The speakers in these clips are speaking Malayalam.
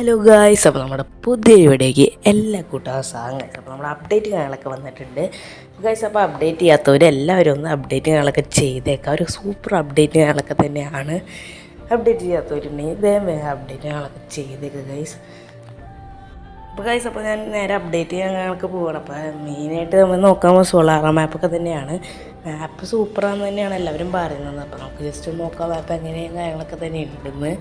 ഹലോ ഗായ്സ് അപ്പോൾ നമ്മുടെ പുതിയ വീഡിയോയ്ക്ക് എല്ലാ കൂട്ടവും സാങ് അപ്പോൾ നമ്മുടെ അപ്ഡേറ്റ് കാര്യങ്ങളൊക്കെ വന്നിട്ടുണ്ട്. ഗൈസ് അപ്പോൾ അപ്ഡേറ്റ് ചെയ്യാത്തവർ എല്ലാവരും ഒന്ന് അപ്ഡേറ്റ് കാര്യങ്ങളൊക്കെ ചെയ്തേക്കാം. ഒരു സൂപ്പർ അപ്ഡേറ്റ് കാര്യങ്ങളൊക്കെ തന്നെയാണ് അപ്ഡേറ്റ് ചെയ്യാത്തവരുണ്ടെങ്കിൽ വേഗം വേഗം അപ്ഡേറ്റ് കാര്യങ്ങളൊക്കെ ചെയ്തേക്കുക ഗൈസ് അപ്പോൾ ഗൈസ് അപ്പോൾ ഞാൻ നേരെ അപ്ഡേറ്റ് ചെയ്യാൻ ഞങ്ങൾക്ക് പോകണം അപ്പോൾ മെയിനായിട്ട് നമ്മൾ നോക്കാൻ സോളാർ മാപ്പൊക്കെ തന്നെയാണ്. മാപ്പ് സൂപ്പറാന്ന് തന്നെയാണ് എല്ലാവരും പറയുന്നത്. അപ്പോൾ നമുക്ക് ജസ്റ്റ് നോക്കാം മാപ്പ് എങ്ങനെയും കാര്യങ്ങളൊക്കെ തന്നെ ഉണ്ടെന്ന്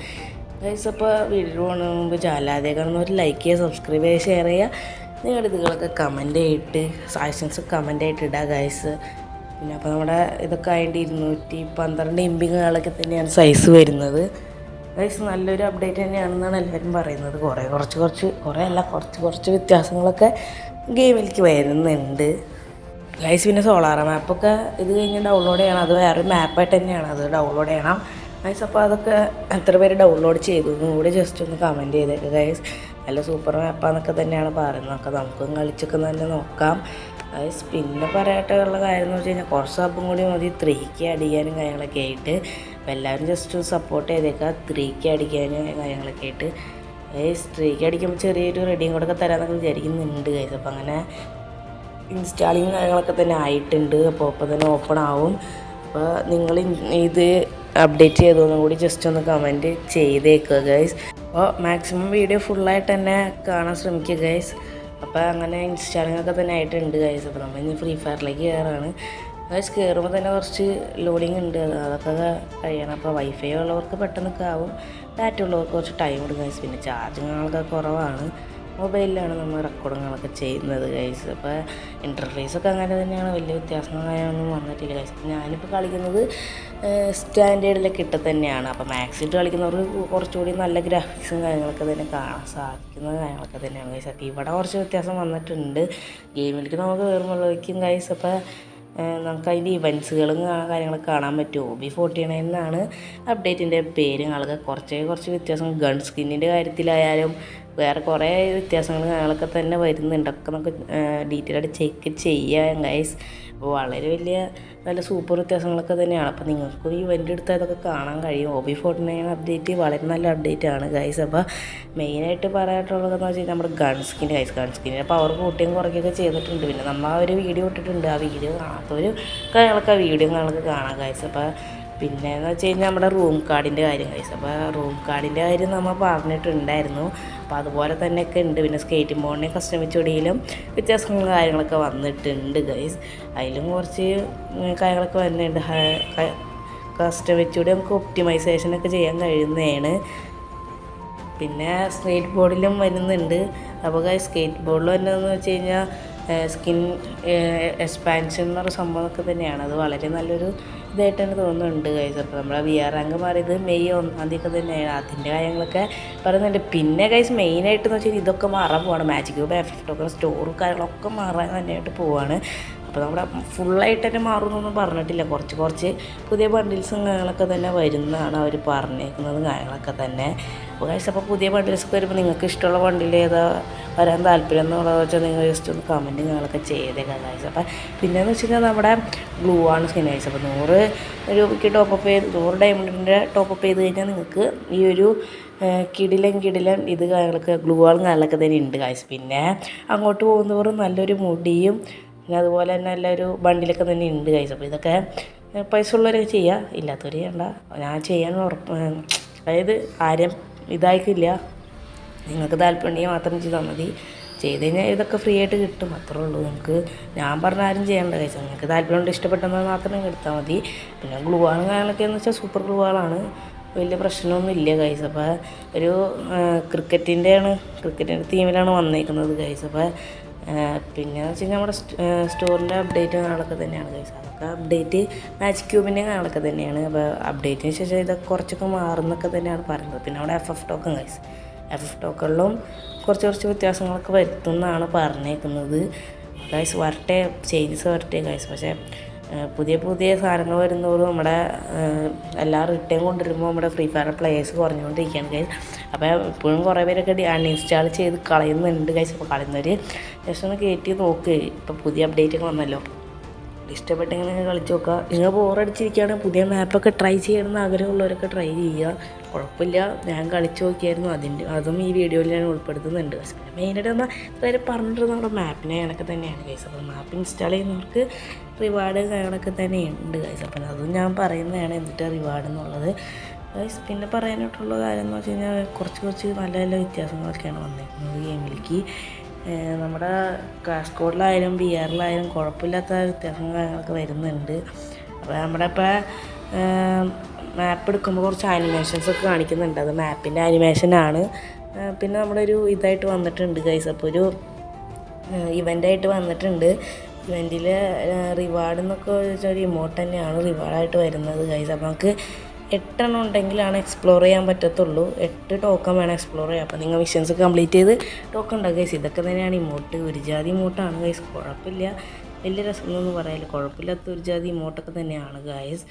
ഗൈസ് അപ്പോൾ വീഡിയോ പോകുന്ന മുമ്പ് ചാലാതെ കാണുന്ന ഒരു ലൈക്ക് ചെയ്യുക സബ്സ്ക്രൈബ് ചെയ്യുക ഷെയർ ചെയ്യുക. നിങ്ങളുടെ ഇതുകളൊക്കെ കമന്റ് ചെയ്തിട്ട് സജഷൻസ് കമന്റ് ആയിട്ട് ഇടുക ഗൈസ് പിന്നെ അപ്പോൾ നമ്മുടെ ഇതൊക്കെ ആയിട്ട് ഇരുന്നൂറ്റി പന്ത്രണ്ട് എംബികളൊക്കെ തന്നെയാണ് സൈസ് വരുന്നത്. ഗൈസ് നല്ലൊരു അപ്ഡേറ്റ് തന്നെയാണെന്നാണ് എല്ലാവരും പറയുന്നത്. കുറേ കുറച്ച് കുറച്ച് കുറേ അല്ല കുറച്ച് കുറച്ച് വ്യത്യാസങ്ങളൊക്കെ ഗെയിമിലേക്ക് വരുന്നുണ്ട്. ഗൈസ് പിന്നെ സോളാർ മാപ്പൊക്കെ ഇത് കഴിഞ്ഞ് ഡൗൺലോഡ് ചെയ്യണം. അത് വേറൊരു മാപ്പായിട്ട് തന്നെയാണ്. അത് ഡൗൺലോഡ് ചെയ്യണം. ഗൈസ് അപ്പോൾ അതൊക്കെ എത്ര പേര് ഡൗൺലോഡ് ചെയ്തു? കൂടി ജസ്റ്റ് ഒന്ന് കമന്റ് ചെയ്തേക്ക് ഗൈസ് നല്ല സൂപ്പർ മാപ്പാന്നൊക്കെ തന്നെയാണ് പറയുന്നത്. അപ്പം നമുക്കും കളിച്ചൊക്കെ തന്നെ നോക്കാം. ഗൈസ് പിന്നെ പറയാട്ടുള്ള കാര്യം എന്ന് വെച്ച് കഴിഞ്ഞാൽ കുറച്ച് അപ്പം കൂടി മതി. ത്രീക്ക് അടിക്കാനും കാര്യങ്ങളൊക്കെ ആയിട്ട്. അപ്പോൾ എല്ലാവരും ജസ്റ്റ് സപ്പോർട്ട് ചെയ്തേക്കാം. ത്രീക്ക് അടിക്കാനും കാര്യങ്ങളൊക്കെ ആയിട്ട്. ഗൈസ് ത്രീക്ക് അടിക്കുമ്പോൾ ചെറിയൊരു റെഡിയും കൂടെ ഒക്കെ തരാമെന്നൊക്കെ വിചാരിക്കുന്നുണ്ട് ഗൈസ് അപ്പോൾ അങ്ങനെ ഇൻസ്റ്റാളിങ് കാര്യങ്ങളൊക്കെ തന്നെ ആയിട്ടുണ്ട്. അപ്പോൾ അപ്പോൾ തന്നെ ഓപ്പൺ ആവും. അപ്പോൾ നിങ്ങൾ ഇത് അപ്ഡേറ്റ് ചെയ്തതെന്നും കൂടി ജസ്റ്റ് ഒന്ന് കമന്റ് ചെയ്തേക്കുക ഗൈസ് അപ്പോൾ മാക്സിമം വീഡിയോ ഫുള്ളായിട്ട് തന്നെ കാണാൻ ശ്രമിക്കുക ഗൈസ് അപ്പോൾ അങ്ങനെ ഇൻസ്റ്റാളിങ്ങൊക്കെ തന്നെ ആയിട്ടുണ്ട് ഗൈസ് അപ്പോൾ നമ്മൾ ഇനി ഫ്രീ ഫയറിലേക്ക് കയറാണ് ഗൈസ് കയറുമ്പോൾ തന്നെ കുറച്ച് ലോഡിങ് ഉണ്ട്. അതൊക്കെ കഴിയണം. അപ്പോൾ വൈഫൈ ഉള്ളവർക്ക് പെട്ടെന്ന് ആവും. ഡാറ്റ ഉള്ളവർക്ക് കുറച്ച് ടൈം എടുക്കും ഗൈസ് പിന്നെ ചാർജിങ്ങുകളൊക്കെ കുറവാണ്. മൊബൈലിലാണ് നമ്മൾ റെക്കോർഡിങ്ങുകളൊക്കെ ചെയ്യുന്നത് ഗൈസ് അപ്പോൾ ഇന്റർഫേസൊക്കെ അങ്ങനെ തന്നെയാണ് വലിയ വ്യത്യാസങ്ങളൊന്നും വന്നിട്ടില്ല ഗൈസ് ഞാനിപ്പോൾ കളിക്കുന്നത് സ്റ്റാൻഡേർഡിലൊക്കെ ഇട്ട് തന്നെയാണ്. അപ്പോൾ മാക്സ് ഇട്ട് കളിക്കുന്നവർക്ക് കുറച്ചുകൂടി നല്ല ഗ്രാഫിക്സും കാര്യങ്ങളൊക്കെ തന്നെ കാണാൻ സാധിക്കുന്ന കാര്യങ്ങളൊക്കെ തന്നെയാണ് ഗൈസ് അപ്പോൾ ഇവിടെ കുറച്ച് വ്യത്യാസം വന്നിട്ടുണ്ട്. ഗെയിമിലേക്ക് നമുക്ക് കയറുമ്പോഴേക്കും ഗൈസ് അപ്പോൾ നമുക്ക് അതിന്റെ ഇവൻസുകളും കാര്യങ്ങളൊക്കെ കാണാൻ പറ്റും. ഒ ബി ഫോർട്ടി നയൻ അപ്ഡേറ്റിന്റെ പേര്. ഞങ്ങൾക്ക് കുറച്ചേ കുറച്ച് വ്യത്യാസം. ഗൺ സ്കിന്നിന്റെ കാര്യത്തിലായാലും വേറെ കുറേ വ്യത്യാസങ്ങൾ ഞങ്ങളൊക്കെ തന്നെ വരുന്നുണ്ട്. ഒക്കെ നമുക്ക് ഡീറ്റെയിൽ ആയിട്ട് ചെക്ക് ചെയ്യാം ഗൈസ് അപ്പോൾ വളരെ വലിയ നല്ല സൂപ്പർ വ്യത്യാസങ്ങളൊക്കെ തന്നെയാണ്. അപ്പോൾ നിങ്ങൾക്ക് ഈ ഇവന്റ് എടുത്താൽ ഇതൊക്കെ കാണാൻ കഴിയും. ഒബി ഫോർട്ടി നയൻ അപ്ഡേറ്റ് വളരെ നല്ല അപ്ഡേറ്റ് ആണ് ഗൈസ് അപ്പോൾ മെയിനായിട്ട് പറയാനുള്ളതെന്ന് വെച്ച് കഴിഞ്ഞാൽ നമ്മുടെ ഗൺ സ്കിൻ ഗൈസ് ഗൺ അപ്പോൾ പവർ കൂട്ടുകയും കുറയ്ക്കുകയൊക്കെ ചെയ്തിട്ടുണ്ട്. പിന്നെ നമ്മൾ ആ ഒരു വീഡിയോ ഇട്ടിട്ടുണ്ട്. ആ വീഡിയോ കാണാത്തവർ കാര്യങ്ങളൊക്കെ വീഡിയോ ഞങ്ങൾക്ക് കാണാം ഗൈസ് അപ്പോൾ പിന്നെ എന്ന് വെച്ച് കഴിഞ്ഞാൽ നമ്മുടെ റൂം കാർഡിന്റെ കാര്യം കഴിച്ചു അപ്പോൾ റൂം കാർഡിന്റെ കാര്യം നമ്മൾ പറഞ്ഞിട്ടുണ്ടായിരുന്നു. അപ്പോൾ അതുപോലെ തന്നെയൊക്കെ ഉണ്ട് പിന്നെ സ്കേറ്റിംഗ് ബോർഡിനെ കസ്റ്റമിച്ചൊടിയിലും വ്യത്യാസങ്ങൾ കാര്യങ്ങളൊക്കെ വന്നിട്ടുണ്ട് ഗൈസ് അതിലും കുറച്ച് കാര്യങ്ങളൊക്കെ വരുന്നുണ്ട് കസ്റ്റമിച്ചൂടി നമുക്ക് ഒപ്റ്റിമൈസേഷനൊക്കെ ചെയ്യാൻ കഴിയുന്നതാണ്. പിന്നെ സ്കേറ്റ് ബോർഡിലും വരുന്നുണ്ട്. അപ്പോൾ സ്കേറ്റ് ബോർഡിൽ വരുന്നതെന്ന് വെച്ച് കഴിഞ്ഞാൽ സ്കിൻ എക്സ്പാൻഷൻ എന്ന് പറയുന്ന സംഭവമൊക്കെ തന്നെയാണ്. അത് വളരെ നല്ലൊരു ഇതായിട്ട് തന്നെ തോന്നുന്നുണ്ട് ഗൈസ് അപ്പോൾ നമ്മളെ വി ആർ റാങ്ക് മാറിയത് മെയ് ഒന്നാം തീയതി തന്നെയാണ്. അതിന്റെ കാര്യങ്ങളൊക്കെ പറയുന്നുണ്ട്. പിന്നെ ഗൈസ് മെയിനായിട്ടെന്ന് വെച്ചാൽ ഇതൊക്കെ മാറാൻ പോവാണ്. മാജിക് ക്യൂബ് എഫക്റ്റൊക്കെ സ്റ്റോറും കാര്യങ്ങളൊക്കെ മാറാൻ തന്നെയായിട്ട് പോവാണ്. അപ്പോൾ നമ്മുടെ ഫുള്ളായിട്ട് തന്നെ മാറുമെന്നൊന്നും പറഞ്ഞിട്ടില്ല. കുറച്ച് കുറച്ച് പുതിയ ബണ്ടിൽസും കാര്യങ്ങളൊക്കെ തന്നെ വരുന്നതാണ് അവർ പറഞ്ഞേക്കുന്നത് കാര്യങ്ങളൊക്കെ തന്നെ. അപ്പോൾ കഴിച്ചപ്പോൾ പുതിയ ബണ്ടിൽസൊക്കെ വരുമ്പോൾ നിങ്ങൾക്ക് ഇഷ്ടമുള്ള ബണ്ടിൽ ഏതാ? വരാൻ താല്പര്യം എന്നുള്ളത് വെച്ചാൽ നിങ്ങൾ ജസ്റ്റ് ഒന്ന് കമന്റ് നിങ്ങളൊക്കെ ചെയ്തേക്കാം ഗൈസ് അപ്പം പിന്നെയെന്ന് വെച്ച് കഴിഞ്ഞാൽ നമ്മുടെ ഗ്ലൂ ആണ് സ്കിൻ കഴിച്ച് അപ്പോൾ നൂറ് രൂപയ്ക്ക് ടോപ്പപ്പ് ചെയ്ത് നൂറ് ഡയമണ്ടിന്റെ ടോപ്പപ്പ് ചെയ്ത് കഴിഞ്ഞാൽ നിങ്ങൾക്ക് ഈ ഒരു കിടിലൻ കിടിലൻ ഇത് കാര്യങ്ങളൊക്കെ ഗ്ലൂ ആളും കാര്യങ്ങളൊക്കെ തന്നെ ഉണ്ട് കാശ് പിന്നെ അങ്ങോട്ട് പോകുന്നവർ നല്ലൊരു മുടിയും പിന്നെ അതുപോലെ തന്നെ നല്ലൊരു ബണ്ടിലൊക്കെ തന്നെ ഉണ്ട് കൈസ് അപ്പോൾ ഇതൊക്കെ പൈസ ഉള്ളവരൊക്കെ ചെയ്യുക. ഇല്ലാത്തവർ ചെയ്യണ്ട. ഞാൻ ചെയ്യാൻ ഉറപ്പ് അതായത് ആരും ഇതായിക്കില്ല നിങ്ങൾക്ക് താല്പര്യം മാത്രം ചെയ്താൽ മതി. ചെയ്ത് കഴിഞ്ഞാൽ ഇതൊക്കെ ഫ്രീ ആയിട്ട് കിട്ടും. അത്രേ ഉള്ളൂ. നിങ്ങൾക്ക് ഞാൻ പറഞ്ഞ ആരും ചെയ്യേണ്ട കഴിച്ച നിങ്ങൾക്ക് താല്പര്യം കൊണ്ട് ഇഷ്ടപ്പെട്ടെന്നാൽ മാത്രം നിങ്ങൾ എടുത്താൽ മതി. പിന്നെ ഗ്ലൂ ആണ് കാര്യങ്ങളൊക്കെ എന്ന് വെച്ചാൽ സൂപ്പർ ഗ്ലൂവാളാണ് വലിയ പ്രശ്നമൊന്നും ഇല്ല കൈസ് അപ്പോൾ ഒരു ക്രിക്കറ്റിന്റെയാണ് ക്രിക്കറ്റിന്റെ തീമിലാണ് വന്നേക്കുന്നത് കൈസ് അപ്പോൾ പിന്നെ വെച്ച് കഴിഞ്ഞാൽ നമ്മുടെ സ്റ്റോറിന്റെ അപ്ഡേറ്റ് നാളൊക്കെ തന്നെയാണ് കൈസ് അതൊക്കെ അപ്ഡേറ്റ് മാച്ച് ക്യൂബിന്റെ നാളൊക്കെ തന്നെയാണ്. അപ്പോൾ അപ്ഡേറ്റിന് ശേഷം ഇതൊക്കെ കുറച്ചൊക്കെ മാറുന്നൊക്കെ തന്നെയാണ് പറയുന്നത്. പിന്നെ അവിടെ F F token guys F ടോക്കണിലും കുറച്ച് കുറച്ച് വ്യത്യാസങ്ങളൊക്കെ വരുത്തുമെന്നാണ് പറഞ്ഞേക്കുന്നത്. ഗൈസ് വരട്ടെ ചേഞ്ചസ് വരട്ടെ ഗൈസ് പക്ഷേ പുതിയ പുതിയ സാധനങ്ങൾ വരുന്നതോറും നമ്മുടെ എല്ലാ റിട്ടേൺ കൊണ്ടുവരുമ്പോൾ നമ്മുടെ ഫ്രീ ഫയർ പ്ലേയേഴ്സ് കുറഞ്ഞുകൊണ്ടിരിക്കുകയാണ് ഗൈസ് അപ്പോൾ ഇപ്പോഴും കുറേ പേരൊക്കെ അൺഇൻസ്റ്റാൾ ചെയ്ത് കളയുന്നുണ്ട് ഗൈസ് അപ്പോൾ കളയുന്നവർ ജസ്റ്റ് ഒന്ന് കയറ്റി നോക്ക്. ഇപ്പോൾ പുതിയ അപ്ഡേറ്റ് വന്നല്ലോ ഇഷ്ടപ്പെട്ടെങ്കിൽ കളിച്ച് നോക്കുക. നിങ്ങൾ ബോറടിച്ചിരിക്കുകയാണെങ്കിൽ പുതിയ മാപ്പൊക്കെ ട്രൈ ചെയ്യണമെന്ന് ആഗ്രഹമുള്ളവരൊക്കെ ട്രൈ ചെയ്യുക. കുഴപ്പമില്ല. ഞാൻ കളിച്ച് നോക്കിയായിരുന്നു. അതിന്റെ അതും ഈ വീഡിയോയിൽ ഞാൻ ഉൾപ്പെടുത്തുന്നുണ്ട്. പിന്നെ മെയിനായിട്ട് നമ്മൾ ഇതുവരെ പറഞ്ഞിട്ടുള്ളത് നമ്മുടെ മാപ്പിനെ കണക്ക് തന്നെയാണ് ഗൈസ് അപ്പോൾ മാപ്പ് ഇൻസ്റ്റാൾ ചെയ്യുന്നവർക്ക് റിവാർഡ് കാര്യങ്ങളൊക്കെ തന്നെ ഉണ്ട് ഗൈസ് അപ്പം അതും ഞാൻ പറയുന്നതാണ് എന്നിട്ട് റിവാർഡ് എന്നുള്ളത്. ഗൈസ് പിന്നെ പറയാനായിട്ടുള്ള കാര്യം എന്ന് വെച്ച് കഴിഞ്ഞാൽ കുറച്ച് കുറച്ച് നല്ല നല്ല വ്യത്യാസങ്ങളൊക്കെയാണ് വന്നിരിക്കുന്നത് ഗെയിമിലേക്ക് നമ്മുടെ കാസർഗോഡിലായാലും കോഡിലായാലും ബി ആറിലായാലും കുഴപ്പമില്ലാത്ത വ്യത്യാസങ്ങൾ കാര്യങ്ങളൊക്കെ വരുന്നുണ്ട്. അപ്പോൾ നമ്മുടെ ഇപ്പോൾ മാപ്പ് എടുക്കുമ്പോൾ കുറച്ച് ആനിമേഷൻസ് ഒക്കെ കാണിക്കുന്നുണ്ട്. അത് മാപ്പിന്റെ ആനിമേഷനാണ് പിന്നെ നമ്മുടെ ഒരു ഇതായിട്ട് വന്നിട്ടുണ്ട് ഗൈസ് അപ്പോൾ ഒരു ഇവന്റായിട്ട് വന്നിട്ടുണ്ട്. ഇവന്റിൽ റിവാർഡ് എന്നൊക്കെ ചോദിച്ചാൽ ഒരു ഇമോട്ട് തന്നെയാണ് റിവാർഡായിട്ട് വരുന്നത് ഗൈസ് അപ്പോൾ നമുക്ക് എട്ടെണ്ണം ഉണ്ടെങ്കിലാണ് എക്സ്പ്ലോർ ചെയ്യാൻ പറ്റത്തുള്ളൂ. എട്ട് ടോക്കൺ വേണം എക്സ്പ്ലോർ ചെയ്യാൻ. അപ്പോൾ നിങ്ങൾ മിഷൻസ് കംപ്ലീറ്റ് ചെയ്ത് ടോക്കൺ ഉണ്ടാക്കുക ഗൈസ് ഇതൊക്കെ തന്നെയാണ് ഇമോട്ട് ഒരു ജാതി ഇമോട്ടാണ് ഗൈസ് കുഴപ്പമില്ല. വലിയ രസമൊന്നും പറയാനില്ല. കുഴപ്പമില്ലാത്ത ഒരു ജാതി ഇമോട്ടൊക്കെ തന്നെയാണ് ഗൈസ്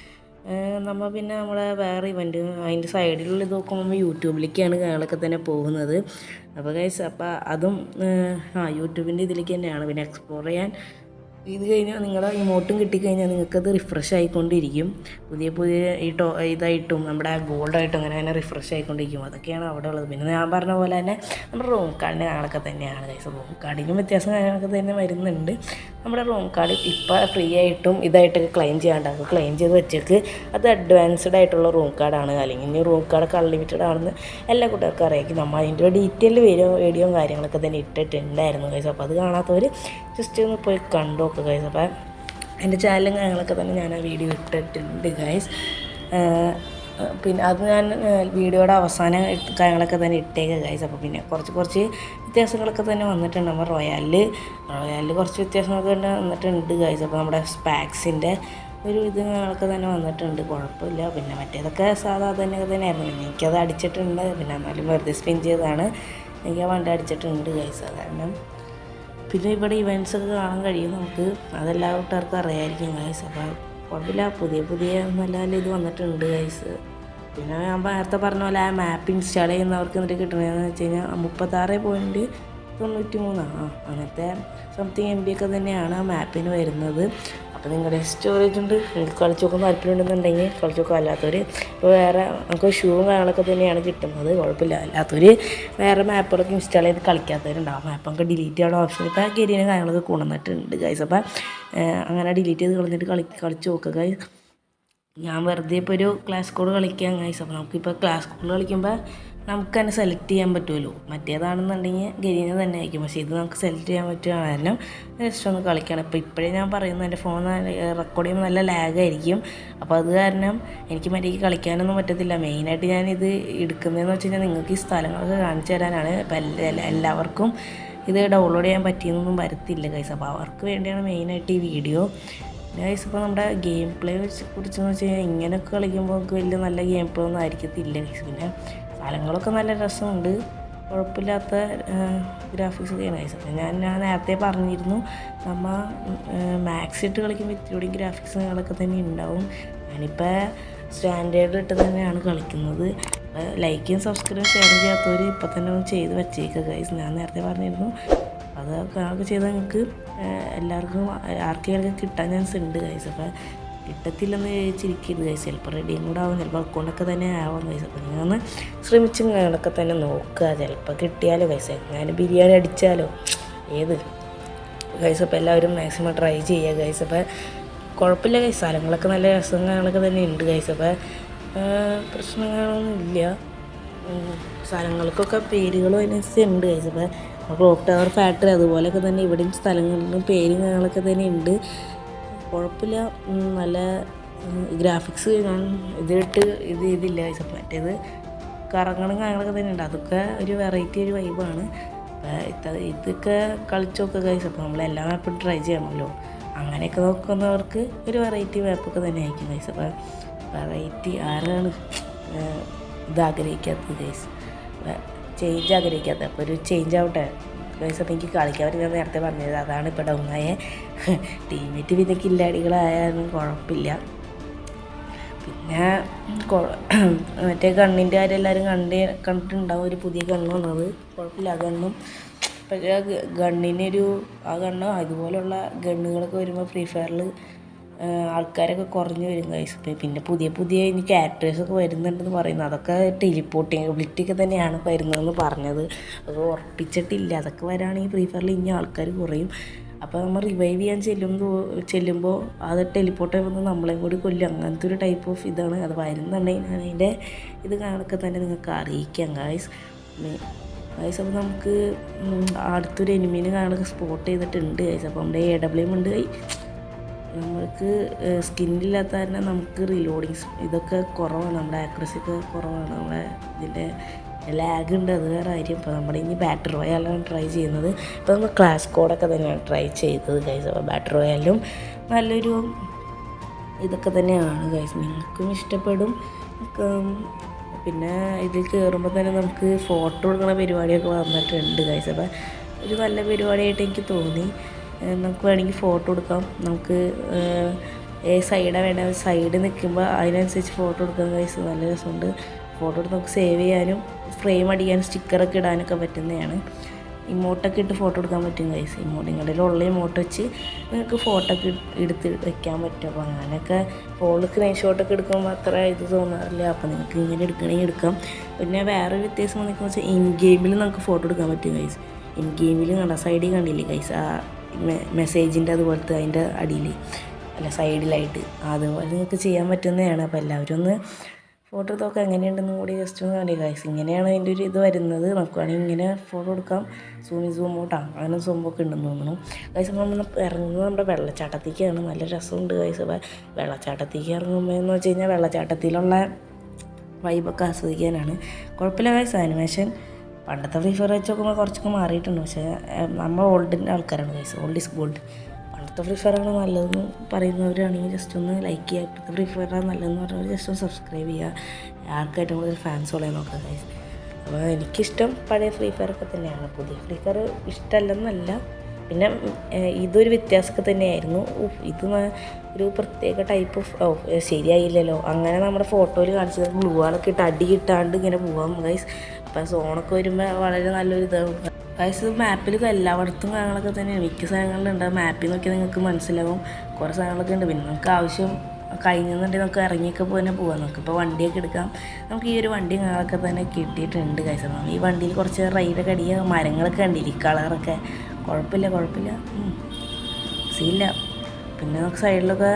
നമ്മൾ പിന്നെ നമ്മളെ വേറെ ഇവന്റ് അതിന്റെ സൈഡിലുള്ള ഇത് നോക്കുമ്പോൾ യൂട്യൂബിലേക്കാണ് കാര്യങ്ങളൊക്കെ തന്നെ പോകുന്നത്. അപ്പോൾ ഗൈസ് അപ്പോൾ അതും ആ യൂട്യൂബിന്റെ ഇതിലേക്ക് തന്നെയാണ് പിന്നെ എക്സ്പ്ലോർ ചെയ്യാൻ. ഇത് കഴിഞ്ഞാൽ നിങ്ങളുടെ ഇങ്ങോട്ടും കിട്ടിക്കഴിഞ്ഞാൽ നിങ്ങൾക്കത് റിഫ്രഷ് ആയിക്കൊണ്ടിരിക്കും. പുതിയ പുതിയ ഈ ടോ ഇതായിട്ടും നമ്മുടെ ഗോൾഡായിട്ടും അങ്ങനെ അങ്ങനെ റിഫ്രഷ് ആയിക്കൊണ്ടിരിക്കും. അതൊക്കെയാണ് അവിടെ ഉള്ളത്. പിന്നെ ഞാൻ പറഞ്ഞ പോലെ തന്നെ നമ്മുടെ റൂം കാർഡിന്റെ കാണൊക്കെ തന്നെയാണ് കൈസ് റൂം കാർഡിനും വ്യത്യാസം കാര്യങ്ങളൊക്കെ തന്നെ വരുന്നുണ്ട്. നമ്മുടെ റൂം കാർഡ് ഇപ്പോൾ ഫ്രീ ആയിട്ടും ഇതായിട്ടൊക്കെ ക്ലെയിം ചെയ്യാണ്ടാകും ക്ലെയിം ചെയ്ത് വെച്ചേക്ക് അത് അഡ്വാൻസ്ഡ് ആയിട്ടുള്ള റൂം കാർഡാണ് അല്ലെങ്കിൽ ഇനി റൂം കാർഡൊക്കെ അൺലിമിറ്റഡ് ആണെന്ന് എല്ലാ കൂട്ടുകാർക്കും അറിയാം. നമ്മൾ അതിന്റെ ഡീറ്റെയിൽ വീഡിയോ വീഡിയോയും കാര്യങ്ങളൊക്കെ തന്നെ ഇട്ടിട്ടുണ്ടായിരുന്നു കൈസ് അപ്പോൾ അത് കാണാത്തവർ ജസ്റ്റ് ഒന്ന് പോയി കണ്ടു നോക്കുക ഗൈസ് അപ്പം എന്റെ ചാനലും കാര്യങ്ങളൊക്കെ തന്നെ ഞാൻ ആ വീഡിയോ ഇട്ടിട്ടുണ്ട് ഗൈസ് പിന്നെ അത് ഞാൻ വീഡിയോയുടെ അവസാനം കാര്യങ്ങളൊക്കെ തന്നെ ഇട്ടേക്ക ഗൈസ് അപ്പോൾ പിന്നെ കുറച്ച് കുറച്ച് വ്യത്യാസങ്ങളൊക്കെ തന്നെ വന്നിട്ടുണ്ട് നമ്മൾ റോയാലിൽ റോയാലിൽ കുറച്ച് വ്യത്യാസങ്ങളൊക്കെ തന്നെ വന്നിട്ടുണ്ട് ഗൈസ് അപ്പോൾ നമ്മുടെ സ്പാക്സിന്റെ ഒരു ഇത് കാര്യങ്ങളൊക്കെ തന്നെ വന്നിട്ടുണ്ട്. കുഴപ്പമില്ല. പിന്നെ മറ്റേതൊക്കെ സാധാ തന്നെ തന്നെയായിരുന്നു. പിന്നെ എനിക്കത് അടിച്ചിട്ടുണ്ട്. പിന്നെ എന്നാലും വെറുതെ സ്പിൻ ചെയ്തതാണ്. എനിക്ക് ആ വണ്ടി അടിച്ചിട്ടുണ്ട് ഗൈസ് അത് കാരണം പിന്നെ ഇവിടെ ഇവന്റ്സ് ഒക്കെ കാണാൻ കഴിയും നമുക്ക്. അതെല്ലാ കൂട്ടുകാർക്കും അറിയായിരിക്കും ഗൈസ് അപ്പോൾ കുഴപ്പമില്ല പുതിയ പുതിയ നല്ല നല്ല ഇത് വന്നിട്ടുണ്ട് ഗൈസ് പിന്നെ ഞാൻ നേരത്തെ പറഞ്ഞ പോലെ ആ മാപ്പ് ഇൻസ്റ്റാൾ ചെയ്യുന്നവർക്ക് എന്നിട്ട് കിട്ടണതെന്ന് വെച്ച് കഴിഞ്ഞാൽ മുപ്പത്താറ് പോയിന്റ് തൊണ്ണൂറ്റി മൂന്ന് ആ അങ്ങനത്തെ സംതിങ് എം ബി ഒക്കെ തന്നെയാണ് ആ മാപ്പിന് വരുന്നത്. അപ്പോൾ നിങ്ങളുടെ സ്റ്റോറേജ് ഉണ്ട്. നിങ്ങൾക്ക് കളിച്ച് നോക്കാൻ താല്പര്യം ഉണ്ടെന്നുണ്ടെങ്കിൽ കളിച്ച് നോക്കുക. അല്ലാത്തവർ ഇപ്പോൾ വേറെ നമുക്ക് ഷൂവും കാര്യങ്ങളൊക്കെ തന്നെയാണ് കിട്ടുന്നത്. കുഴപ്പമില്ല. അല്ലാത്തവർ വേറെ മാപ്പുകളൊക്കെ ഇൻസ്റ്റാൾ ചെയ്ത് കളിക്കാത്തവരുണ്ടാവും മാപ്പ് നമുക്ക് ഡിലീറ്റ് ചെയ്യാനുള്ള ഓപ്ഷൻ ഇപ്പോൾ ഗെരീനെ കാര്യങ്ങളൊക്കെ കൊണ്ടുവന്നിട്ടുണ്ട് ഗൈസ് അപ്പോൾ അങ്ങനെ ഡിലീറ്റ് ചെയ്ത് കളഞ്ഞിട്ട് കളി കളിച്ച് നോക്കുക ഗൈസ് ഞാൻ വെറുതെ ഇപ്പോൾ ഒരു ക്ലാസ് കോഡ് കളിക്കാം ഗൈസ് അപ്പോൾ നമുക്കിപ്പോൾ ക്ലാസ് കോഡ് കളിക്കുമ്പോൾ നമുക്ക് തന്നെ സെലക്ട് ചെയ്യാൻ പറ്റുമല്ലോ. മറ്റേതാണെന്നുണ്ടെങ്കിൽ ഗരീന തന്നെ ആയിരിക്കും പക്ഷേ ഇത് നമുക്ക് സെലക്ട് ചെയ്യാൻ പറ്റുക കാരണം ജസ്റ്റ് ഒന്ന് കളിക്കണം. ഇപ്പോൾ ഇപ്പോഴേ ഞാൻ പറയുന്നത് എന്റെ ഫോൺ റെക്കോർഡ് ചെയ്യുമ്പോൾ നല്ല ലാഗായിരിക്കും അപ്പോൾ അത് കാരണം എനിക്ക് മറ്റേക്ക് കളിക്കാനൊന്നും പറ്റത്തില്ല. മെയിനായിട്ട് ഞാനിത് എടുക്കുന്നതെന്ന് വെച്ച് കഴിഞ്ഞാൽ നിങ്ങൾക്ക് ഈ സ്ഥലങ്ങളൊക്കെ കാണിച്ചു തരാനാണ്. എല്ലാവർക്കും ഇത് ഡൗൺലോഡ് ചെയ്യാൻ പറ്റിയെന്നൊന്നും വരത്തില്ല കൈസ് അപ്പോൾ അവർക്ക് വേണ്ടിയാണ് മെയിനായിട്ട് ഈ വീഡിയോ ഗൈസ് ഇപ്പോൾ നമ്മുടെ ഗെയിം പ്ലേ കുറിച്ചെന്ന് വെച്ച് കഴിഞ്ഞാൽ ഇങ്ങനെയൊക്കെ കളിക്കുമ്പോൾ നമുക്ക് വലിയ നല്ല ഗെയിം പ്ലേ ഒന്നും ആയിരിക്കത്തില്ല ഗൈസ് പിന്നെ സ്ഥലങ്ങളൊക്കെ നല്ല രസമുണ്ട്. കുഴപ്പമില്ലാത്ത ഗ്രാഫിക്സ് ഒക്കെ നൈസ് ഞാൻ ഞാൻ നേരത്തെ പറഞ്ഞിരുന്നു നമ്മൾ മാക്സ് ഇട്ട് കളിക്കുമ്പോൾ ഇത്തിരി ഗ്രാഫിക്സ് കാര്യങ്ങളൊക്കെ തന്നെ ഉണ്ടാവും. ഞാനിപ്പോൾ സ്റ്റാൻഡേർഡ് ഇട്ട് തന്നെയാണ് കളിക്കുന്നത്. ലൈക്കും സബ്സ്ക്രൈബും ഷെയർ ചെയ്യാത്തവർ ഇപ്പോൾ തന്നെ ഒന്ന് ചെയ്ത് വെച്ചേക്കുക ഗൈസ് ഞാൻ നേരത്തെ പറഞ്ഞിരുന്നു. അത് അതൊക്കെ ചെയ്താൽ നിങ്ങൾക്ക് എല്ലാവർക്കും ആർക്കെങ്കിലും കിട്ടാൻ ചാൻസ് ഉണ്ട് ഗൈസ് അപ്പോൾ കിട്ടത്തില്ലെന്ന് ചോദിച്ചിരിക്കരുത് ഗൈസ് ചിലപ്പോൾ റെഡിയും കൂടെ ആവും ചിലപ്പോൾ അക്കൗണ്ടൊക്കെ തന്നെ ആവാം ഗൈസ് അപ്പോൾ നിങ്ങൾ ഒന്ന് ശ്രമിച്ചും തന്നെ നോക്കുക. ചിലപ്പോൾ കിട്ടിയാലോ ഗൈസ് എങ്ങനെ ബിരിയാണി അടിച്ചാലോ? ഏത്? ഗൈസ് അപ്പോൾ എല്ലാവരും മാക്സിമം ട്രൈ ചെയ്യുക ഗൈസ് അപ്പോൾ കുഴപ്പമില്ല ഗൈസ് സ്ഥലങ്ങളൊക്കെ നല്ല രസങ്ങളൊക്കെ തന്നെ ഉണ്ട് ഗൈസ് അപ്പോൾ പ്രശ്നങ്ങളൊന്നും ഇല്ല. സ്ഥലങ്ങൾക്കൊക്കെ പേരുകളും അതിനനുസരിച്ച് ഉണ്ട് ഗൈസ് അപ്പോൾ ക്ലോക്ക് ടവർ ഫാക്ടറി അതുപോലെയൊക്കെ തന്നെ ഇവിടെയും സ്ഥലങ്ങളിലും പേരും കാര്യങ്ങളൊക്കെ തന്നെ ഉണ്ട്. കുഴപ്പമില്ല. നല്ല ഗ്രാഫിക്സ് ഞാൻ ഇതിട്ട് ഇത് ചെയ്തില്ല. മറ്റേത് കറങ്ങണം കാര്യങ്ങളൊക്കെ തന്നെ ഉണ്ട് അതൊക്കെ ഒരു വെറൈറ്റി ഒരു വൈബാണ് ഇതൊക്കെ കളിച്ചു നോക്കുക അപ്പോൾ നമ്മൾ എല്ലാ മാപ്പും ട്രൈ ചെയ്യണമല്ലോ. അങ്ങനെയൊക്കെ നോക്കുന്നവർക്ക് ഒരു വെറൈറ്റി മാപ്പൊക്കെ തന്നെ ആയിരിക്കും അപ്പോൾ വെറൈറ്റി ആരാണ് ഇത് ആഗ്രഹിക്കാത്തത് ചേഞ്ച് ആഗ്രഹിക്കാത്തത്. അപ്പോൾ ഒരു ചേഞ്ച് ആവട്ടെ. ഗൈസ് അപ്പോൾ എനിക്ക് കളിക്കാൻ പറ്റും ഞാൻ നേരത്തെ പറഞ്ഞത്. അതാണ് ഇപ്പോൾ ഡൗൺ ആയ. ടീമേറ്റ് പിന്നെ കില്ലാടികളായാലും കുഴപ്പമില്ല. പിന്നെ മറ്റേ കണ്ണിന്റെ കാര്യം എല്ലാവരും കണ്ട് കണ്ടിട്ടുണ്ടാവും ഒരു പുതിയ കണ്ണ് വന്നത് കുഴപ്പമില്ല ആ കണ്ണും പക്ഷേ ഗണ്ണിനൊരു ആ കണ്ണ് അതുപോലുള്ള ഗണ്ണുകളൊക്കെ വരുമ്പോൾ ഫ്രീ ഫയറിൽ ആൾക്കാരൊക്കെ കുറഞ്ഞു വരും ഗൈസ് പിന്നെ പുതിയ പുതിയ ഇനി ക്യാരക്ടേഴ്സൊക്കെ വരുന്നുണ്ടെന്ന് പറയുന്നു. അതൊക്കെ ടെലിപ്പോർട്ടബിലിറ്റി ഒക്കെ തന്നെയാണ് വരുന്നതെന്ന് പറഞ്ഞത്. അത് ഉറപ്പിച്ചിട്ടില്ല. അതൊക്കെ വരാണെങ്കിൽ ഫ്രീ ഫയറിൽ ഇനി ആൾക്കാർ കുറയും. അപ്പോൾ നമ്മൾ റിവൈവ് ചെയ്യാൻ ചെല്ലുമ്പോൾ ചെല്ലുമ്പോൾ അത് ടെലിപ്പോർട്ട് വന്ന് നമ്മളെയും കൂടി കൊല്ലും. അങ്ങനത്തെ ഒരു ടൈപ്പ് ഓഫ് ഇതാണ്. അത് വരുന്നുണ്ടെങ്കിൽ ഞാൻ അതിന്റെ ഇത് കാണൊക്കെ തന്നെ നിങ്ങൾക്ക് അറിയിക്കാം ഗായ്സ് ഗൈസ് അപ്പോൾ നമുക്ക് അടുത്തൊരു എനിമീനെ കാണൊക്കെ സ്പോട്ട് ചെയ്തിട്ടുണ്ട് ഗൈസ് അപ്പോൾ നമ്മുടെ എ ഡബ്ല്യു ഉണ്ട് നമ്മൾക്ക് സ്കിന്നില്ലാത്ത തന്നെ നമുക്ക് റീലോഡിങ് ഇതൊക്കെ കുറവാണ്. നമ്മുടെ ആക്യുറസി ഒക്കെ കുറവാണ്. നമ്മുടെ ഇതിന്റെ ലാഗ് ഉണ്ട്. അത് വേറെ കാര്യം. ഇപ്പോൾ നമ്മുടെ ഇനി ബാറ്ററി റോയാലാണ് ട്രൈ ചെയ്യുന്നത്. ഇപ്പോൾ നമ്മൾ ക്ലാസ് കോഡൊക്കെ തന്നെയാണ് ട്രൈ ചെയ്തത് ഗൈസ് അപ്പോൾ ബാറ്ററി റോയാലും നല്ലൊരു ഇതൊക്കെ തന്നെയാണ് ഗൈസ് നിങ്ങൾക്കും ഇഷ്ടപ്പെടും. പിന്നെ ഇതിൽ കയറുമ്പോൾ തന്നെ നമുക്ക് ഫോട്ടോ എടുക്കുന്ന പരിപാടിയൊക്കെ വന്നിട്ടുണ്ട് ഗൈസ് അപ്പോൾ ഒരു നല്ല പരിപാടിയായിട്ട് എനിക്ക് തോന്നി. നമുക്ക് വേണമെങ്കിൽ ഫോട്ടോ എടുക്കാം. നമുക്ക് ഏ സൈഡാണ് വേണ്ട? സൈഡ് നിൽക്കുമ്പോൾ അതിനനുസരിച്ച് ഫോട്ടോ എടുക്കാൻ ഗൈസ് നല്ല രസമുണ്ട്. ഫോട്ടോ എടുത്ത് നമുക്ക് സേവ് ചെയ്യാനും ഫ്രെയിം അടിക്കാനും സ്റ്റിക്കറൊക്കെ ഇടാനൊക്കെ പറ്റുന്നതാണ്. ഇമോട്ടൊക്കെ ഇട്ട് ഫോട്ടോ എടുക്കാൻ പറ്റും കൈസ് ഇമോട്ട് നിങ്ങളുടെ ഉള്ള ഇമോട്ട് വെച്ച് നിങ്ങൾക്ക് ഫോട്ടോ ഒക്കെ എടുത്ത് വെക്കാൻ പറ്റും. അപ്പോൾ അങ്ങനെയൊക്കെ ഫോണിൽ സ്ക്രീൻഷോട്ടൊക്കെ എടുക്കുമ്പോൾ അത്ര ഇത് തോന്നാറില്ല. അപ്പോൾ നിങ്ങൾക്ക് ഇങ്ങനെ എടുക്കണമെങ്കിൽ എടുക്കാം. പിന്നെ വേറെ വ്യത്യാസം വന്നിട്ട് വെച്ചാൽ ഇൻ ഗെയിമിൽ നമുക്ക് ഫോട്ടോ എടുക്കാൻ പറ്റും കൈസ് ഇൻ ഗെയിമിൽ കണ്ട സൈഡിൽ കണ്ടില്ലേ കൈസ് ആ മെസ്സേജിന്റെ അതുപോലത്തെ അതിന്റെ അടിയിൽ അല്ല സൈഡിലായിട്ട് അതുപോലെ നിങ്ങൾക്ക് ചെയ്യാൻ പറ്റുന്നതാണ്. അപ്പോൾ എല്ലാവരും ഒന്ന് ഫോട്ടോ എടുത്തൊക്കെ എങ്ങനെയുണ്ടെന്നും കൂടി ജസ്റ്റ് ഒന്ന് കണ്ടേ. ഗൈസ് ഇങ്ങനെയാണ് അതിന്റെ ഒരു ഇത് വരുന്നത്. നമുക്ക് വേണമെങ്കിൽ ഇങ്ങനെ ഫോട്ടോ എടുക്കാം. സൂമി സൂം ഔട്ടാ അങ്ങനെ സംഭവമൊക്കെ ഉണ്ടെന്ന് തോന്നുന്നു. ഗൈസ് നമ്മൾ ഇറങ്ങുന്നത് നമ്മുടെ വെള്ളച്ചാട്ടത്തേക്കാണ്. നല്ല രസമുണ്ട് ഗൈസ് അപ്പോൾ വെള്ളച്ചാട്ടത്തേക്ക് ഇറങ്ങുമ്പോൾ എന്ന് വെച്ച് കഴിഞ്ഞാൽ വെള്ളച്ചാട്ടത്തിലുള്ള വൈബൊക്കെ ആസ്വദിക്കാനാണ്. കുഴപ്പമില്ല ഗൈസ് ആനിമേഷൻ പണ്ടത്തെ ഫ്രീ ഫയർ വെച്ച് നോക്കുമ്പോൾ കുറച്ചൊക്കെ മാറിയിട്ടുണ്ട്. പക്ഷേ നമ്മൾ ഓൾഡിന്റെ ആൾക്കാരാണ് ഗൈസ് ഓൾഡ് ഈസ് ഗോൾഡ് പണ്ടത്തെ ഫ്രീ ഫയറാണ് നല്ലതെന്ന് പറയുന്നവരാണെങ്കിൽ ജസ്റ്റ് ഒന്ന് ലൈക്ക് ചെയ്യുക. ഇപ്പോഴത്തെ ഫ്രീ ഫയറാണ് നല്ലതെന്ന് പറഞ്ഞവർ ജസ്റ്റ് ഒന്ന് സബ്സ്ക്രൈബ് ചെയ്യുക. ഏറ്റവും കൂടുതൽ ഫാൻസ് ഉള്ളത് നോക്കുക ഗൈസ് അപ്പോൾ എനിക്കിഷ്ടം പഴയ ഫ്രീ ഫയർ ഒക്കെ തന്നെയാണ്. പുതിയ ഫ്രീ ഫയർ ഇഷ്ടമല്ലെന്നല്ല. പിന്നെ ഇതൊരു വ്യത്യാസമൊക്കെ തന്നെയായിരുന്നു. ഇത് ഒരു പ്രത്യേക ടൈപ്പ് ഓഫ് ശരിയായില്ലല്ലോ. അങ്ങനെ നമ്മുടെ ഫോട്ടോയിൽ കാണിച്ചത് ബ്ലൂ ആളൊക്കെ ഇട്ട് അടി കിട്ടാണ്ട് ഇങ്ങനെ പോവാം ഗൈസ് അപ്പം സോണൊക്കെ വരുമ്പോൾ വളരെ നല്ലൊരു ഇതാവും. ഗൈസ് മാപ്പിൽ എല്ലായിടത്തും കാര്യങ്ങളൊക്കെ തന്നെയാണ്. മിക്ക സ്ഥലങ്ങളിലുണ്ട് മാപ്പിൽ നോക്കിയാൽ നിങ്ങൾക്ക് മനസ്സിലാവും. കുറേ സാധനങ്ങളൊക്കെ ഉണ്ട്. പിന്നെ നമുക്ക് ആവശ്യം കഴിഞ്ഞെന്നുണ്ടെങ്കിൽ നമുക്ക് ഇറങ്ങിയൊക്കെ പോകാൻ പോകാം നമുക്കിപ്പോൾ വണ്ടിയൊക്കെ എടുക്കാം. നമുക്ക് ഈ ഒരു വണ്ടി ഞങ്ങളൊക്കെ തന്നെ കിട്ടിയിട്ടുണ്ട് കൈസ ഈ വണ്ടിയിൽ കുറച്ച് റൈഡൊക്കെ അടിക്കുക മരങ്ങളൊക്കെ ഉണ്ട് ഈ കളറൊക്കെ കുഴപ്പമില്ല കുഴപ്പമില്ല. സീല്ല പിന്നെ നമുക്ക് സൈഡിലൊക്കെ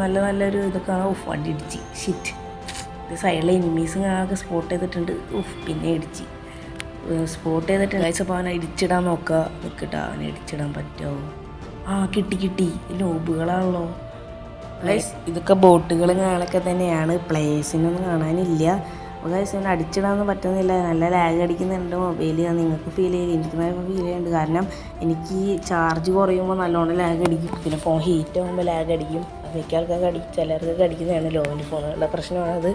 നല്ല നല്ലൊരു ഇതൊക്കെ കാണാം. ഉഫ് വണ്ടി ഇടിച്ച്. ഷിറ്റ് സൈഡിലെ എനിമീസും ആകെ സ്പോട്ട് ചെയ്തിട്ടുണ്ട്. ഉഫ് പിന്നെ ഇടിച്ച്. സ്പോട്ട് ചെയ്തിട്ട് കഴിച്ചപ്പോൾ അവനെ ഇടിച്ചിടാൻ നോക്കുക നിൽക്കട്ടെ അവനെ ഇടിച്ചിടാൻ പറ്റുമോ ആ കിട്ടി കിട്ടി. ലോബുകളാണല്ലോ. ഗൈസ് ഇതൊക്കെ ബോട്ടുകൾ കാണൊക്കെ തന്നെയാണ്. പ്ലേസിനൊന്നും കാണാനില്ല. അപ്പോൾ ഇങ്ങനെ അടിച്ചിടാനൊന്നും പറ്റുന്നില്ല. നല്ല ലാഗ് അടിക്കുന്നുണ്ട് മൊബൈൽ നിങ്ങൾക്ക് ഫീൽ ചെയ്യില്ല എനിക്ക് നല്ല ഫീൽ ചെയ്യുന്നുണ്ട് കാരണം എനിക്ക് ചാർജ് കുറയുമ്പോൾ നല്ലോണം ലാഗ് അടിക്കും. പിന്നെ ഫോൺ ഹീറ്റ് ആകുമ്പോൾ ലാഗ് അടിക്കും. മിക്ക ആൾക്കാർക്ക് അടിക്കും ചിലർക്ക് അടിക്കുന്നതാണ് ലോവിന്റെ ഫോണുകളുടെ അത്.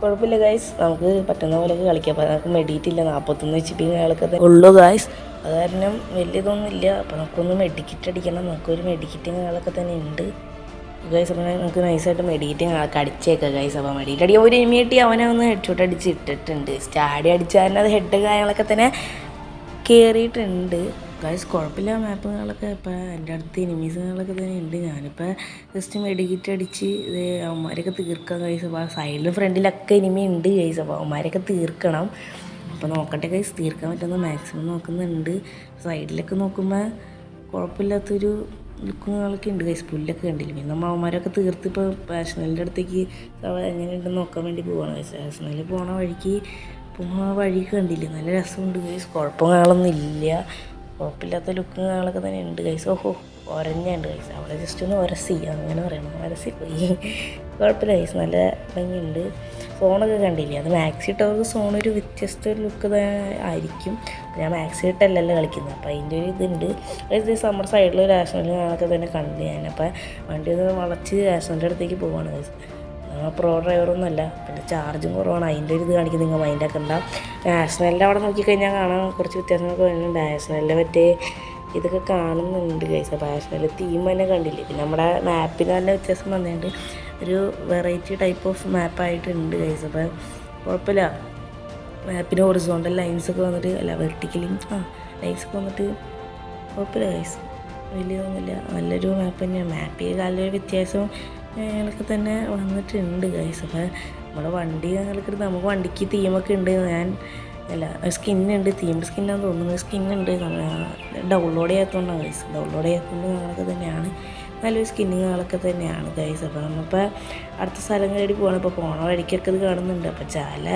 കുഴപ്പമില്ല ഗൈസ് നമുക്ക് പറ്റുന്ന പോലെയൊക്കെ കളിക്കാം. അപ്പോൾ നമുക്ക് മെഡിറ്റ് ഇല്ല നാൽപ്പത്തൊന്ന് വെച്ച് പിന്നെ ആൾക്കത് ഉള്ളൂ ഗൈസ് അത് കാരണം വലിയതൊന്നും ഇല്ല അപ്പോൾ നമുക്കൊന്ന് മെഡിക്കിറ്റ് അടിക്കണം. നമുക്കൊരു മെഡിക്കറ്റ് ആളൊക്കെ തന്നെ ഉണ്ട്. ഗൈസ് അപ്പോൾ നമുക്ക് നൈസായിട്ട് മെഡിക്കറ്റ് ആൾക്ക് അടിച്ചേക്കാം ഗൈസ് അപ്പോൾ മെഡിറ്റ് അടിക്കാൻ ഒരു എമിയട്ടി അവനെ ഒന്ന് ഹെഡ് ഷോട്ട് അടിച്ച് ഇട്ടിട്ടുണ്ട്. സ്റ്റാഡി അടിച്ചാൽ അത് ഹെഡ് കാര്യങ്ങളൊക്കെ തന്നെ കയറിയിട്ടുണ്ട് ഗൈസ് കുഴപ്പമില്ല. മാപ്പുകളൊക്കെ ഇപ്പം എന്റെ അടുത്ത് എനിമീസുകളൊക്കെ തന്നെ ഉണ്ട്. ഞാനിപ്പോൾ ജസ്റ്റ് മെഡിക്കറ്റ് അടിച്ച് ഇത് അവന്മാരൊക്കെ തീർക്കാം ഗൈസ് അപ്പോൾ സൈഡിലും ഫ്രണ്ടിലൊക്കെ ഇനിമി ഉണ്ട് ഗൈസ് അപ്പോൾ അവന്മാരൊക്കെ തീർക്കണം. അപ്പോൾ നോക്കട്ടെ ഗൈസ് തീർക്കാൻ പറ്റുന്ന മാക്സിമം നോക്കുന്നുണ്ട്. സൈഡിലൊക്കെ നോക്കുമ്പോൾ കുഴപ്പമില്ലാത്തൊരു ലുക്കുകളൊക്കെ ഉണ്ട് ഗൈസ് പുല്ലൊക്കെ കണ്ടില്ല? പിന്നെ മാവന്മാരൊക്കെ തീർത്ത് ഇപ്പോൾ പാഷണലിന്റെ അടുത്തേക്ക് എങ്ങനെ എങ്ങനെയുണ്ടെന്ന് നോക്കാൻ വേണ്ടി പോവാണ് ഗൈസ് പാഷണലിൽ പോണ വഴിക്ക് പോകുന്ന വഴി കണ്ടില്ലേ? നല്ല രസമുണ്ട് ഗൈസ് കുഴപ്പങ്ങളൊന്നും ഇല്ല. കുഴപ്പമില്ലാത്ത ലുക്കും കാര്യങ്ങളൊക്കെ തന്നെ ഉണ്ട് ഗൈസ് ഓഹോ. ഒരഞ്ഞുണ്ട് ഗൈസ് അവിടെ ജസ്റ്റ് ഒന്ന് ഒരസി അങ്ങനെ പറയണം. ഒരസി പോയി കുഴപ്പമില്ല ഗൈസ് നല്ല ഭംഗിയുണ്ട്. ഫോണൊക്കെ കണ്ടില്ലേ? അത് മാക്സി ഇട്ടവർക്ക് സോൺ ഒരു വ്യത്യസ്ത ലുക്ക് ആയിരിക്കും. ഞാൻ മാക്സി ഇട്ടല്ലല്ലോ കളിക്കുന്നത്. അപ്പോൾ അതിന്റെ ഒരു ഇതുണ്ട്. ഇത് സമ്മർ സൈഡിൽ രാഷണൽ ഞാനൊക്കെ തന്നെ കണ്ടു ഞാൻ. അപ്പോൾ വണ്ടി ഒന്ന് വളച്ച് രാഷണലിന്റെ അടുത്തേക്ക് പോവാണ് ഗൈസ് പ്രോ ഡ്രൈവറൊന്നുമല്ല പിന്നെ ചാർജും കുറവാണ്. അതിന്റെ ഒരു ഇത് കാണിക്കും. നിങ്ങൾ മൈൻഡൊക്കെ ഉണ്ടാവും നാഷണലിന്റെ അവിടെ നോക്കിക്കഴിഞ്ഞാൽ കാണാൻ കുറച്ച് വ്യത്യാസങ്ങളൊക്കെ വരുന്നുണ്ട്. നാഷണലിന്റെ മറ്റേ ഇതൊക്കെ കാണുന്നുണ്ട് ഗൈസ് ഫാഷനിൽ തീം തന്നെ കണ്ടില്ലേ? പിന്നെ നമ്മുടെ മാപ്പിന് തന്നെ വ്യത്യാസം വന്നിട്ടുണ്ട് ഒരു വെറൈറ്റി ടൈപ്പ് ഓഫ് മാപ്പായിട്ടുണ്ട് ഗൈസ് അപ്പോൾ കുഴപ്പമില്ല. മാപ്പിന് ഒറിസോണ്ടൽ ലൈൻസ് ഒക്കെ വന്നിട്ട് അല്ല വെർട്ടിക്കലിങ് ആ ലൈൻസ് ഒക്കെ വന്നിട്ട് കുഴപ്പമില്ല ഗൈസ് വലിയൊന്നുമില്ല നല്ലൊരു മാപ്പ് തന്നെയാണ് മാപ്പിൽ നല്ലൊരു വ്യത്യാസം ഞങ്ങൾക്ക് തന്നെ വന്നിട്ടുണ്ട് ഗൈസ് അപ്പോൾ നമ്മുടെ വണ്ടി ഞങ്ങൾക്ക് നമുക്ക് വണ്ടിക്ക് തീമൊക്കെ ഉണ്ട്. ഞാൻ അല്ല സ്കിന്നുണ്ട് തീംഡ് സ്കിന്നാന്ന് തോന്നുന്നു. സ്കിന്നുണ്ട് ഡൗൺലോഡ് ചെയ്യാത്തതുകൊണ്ടാണ് ഗൈസ് ഡൗൺലോഡ് ചെയ്യാത്തതുകൊണ്ട് ഞങ്ങളൊക്കെ തന്നെയാണ്. നല്ലൊരു സ്കിന്നുകളൊക്കെ തന്നെയാണ് ഗൈസ് അപ്പോൾ നമ്മളിപ്പോൾ അടുത്ത സ്ഥലം കയറി പോകണം ഇപ്പോൾ പോണ വഴിക്കൊക്കെ ഇത് കാണുന്നുണ്ട്. അപ്പോൾ ചാല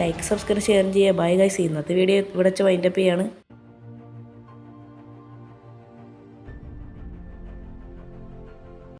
ലൈക്ക് സബ്സ്ക്രൈബ് ഷെയർ ചെയ്യുക ബൈ ഗൈസ് ഇന്നത്തെ വീഡിയോ ഇവിടെ വെച്ച് വൈൻഡപ്പ് ചെയ്യാണ്.